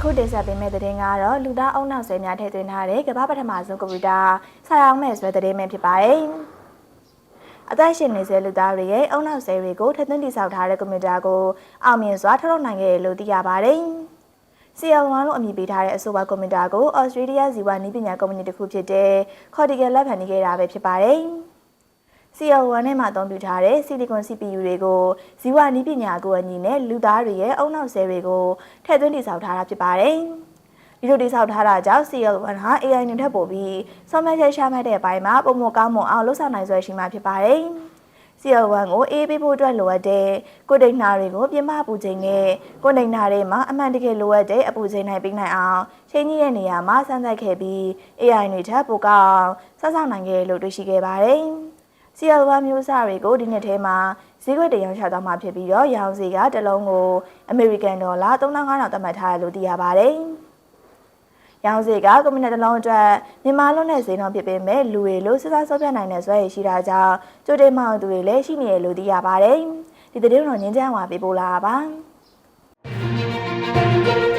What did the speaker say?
အခုတင်ဆက်ပေးမယ့်သတင်းကတော့လူသားအုံနောက်ဆွဲများထည့်သွင်းထားတဲ့ကမ္ဘာပထမဆုံးကွန်ပျူတာဆာရောင်းမဲ့ဆွဲသတင်းပဲဖြစ်ပါတယ်။အသက်ရှင်နေစေလူသားတွေရဲ့အုံနောက်ဆွဲတွေကိုထည့်သွင်းတည်ဆောက်ထားတဲ့ကွန်ပျူတာကိုအောင်မြင်စွာထုတ်လုပ်နိုင်ခဲ့တယ်လို့သိရပါတယ်။ CL1 လို့အမည်ပေးထားတဲ့အဆိုပါကွန်ပျူတာကို Australia ဇီဝနည်းပညာကုမ္ပဏီတစ်ခုဖြစ်တဲ့ Cortical လက်ခံနေခဲ့တာပဲဖြစ်ပါတယ်။ CL1 နဲ့မှအသုံးပြုထားတဲ့ Silicon CPU တွေကိုဇီဝနည်းပညာကိုအညီနဲ့လူသားတွေရဲ့အုံနောက်ဆဲတွေကိုထည့်သွင်းတည်ဆောက်ထားတာဖြစ်ပါတယ်။ဒီလိုတည်ဆောက်ထားတာကြောင့် CL1 ဟာ AI နဲ့ထပ်ပို့ပြီးဆောင်းမချက်ရှာမှတ်တဲ့အပိုင်းမှာပုံမကောင်းမွန်အောင်လှုပ်ဆောင်နိုင်စွမ်းရှိမှဖြစ်ပါတယ်။ CL1 ကိုအေးပေးဖို့အတွက်လိုအပ်တဲ့ကိုဒိန်နာတွေကိုပြင်ပပူချိန်နဲ့ကိုဒိန်နာတွေမှာအမှန်တကယ်လိုအပ်တဲ့အပူချိန်နိုင်ပေးနိုင်အောင်ချိန်ကြီးတဲ့နေရာမှာစမ်းသပ်ခဲ့ပြီး AI တွေထပ်ပိုကောင်းအောင်စဆောင်နိုင်ခဲ့လို့တွေ့ရှိခဲ့ပါတယ်။ CL1 မျိုးစားတွေကိုဒီနှစ်ထဲမှာဈေးကွက်တရောင်းချသွားမှာဖြစ်ပြီးတော့ရောင်းစီကတစ်လုံးကိုအမေရိကန်ဒေါ်လာ3500သတ်မှတ်ထားတယ်လို့သိရပါတယ်။ရောင်းစီကကွန်မြူနတီတစ်လုံးအတွက်မြန်မာလွတ်နဲ့ဈေးနှုန်းဖြစ်ပေမဲ့လူတွေလို့စစ်စားစောပြနိုင်တဲ့ဇွဲရည်ရှိတာကြောင့်ကြိုတင်မှောင်သူတွေလည်းရှိနေတယ်လို့သိရပါတယ်။ဒီသတင်းတော့ငင်းချမ်းဝါပေးပို့လာပါပါ။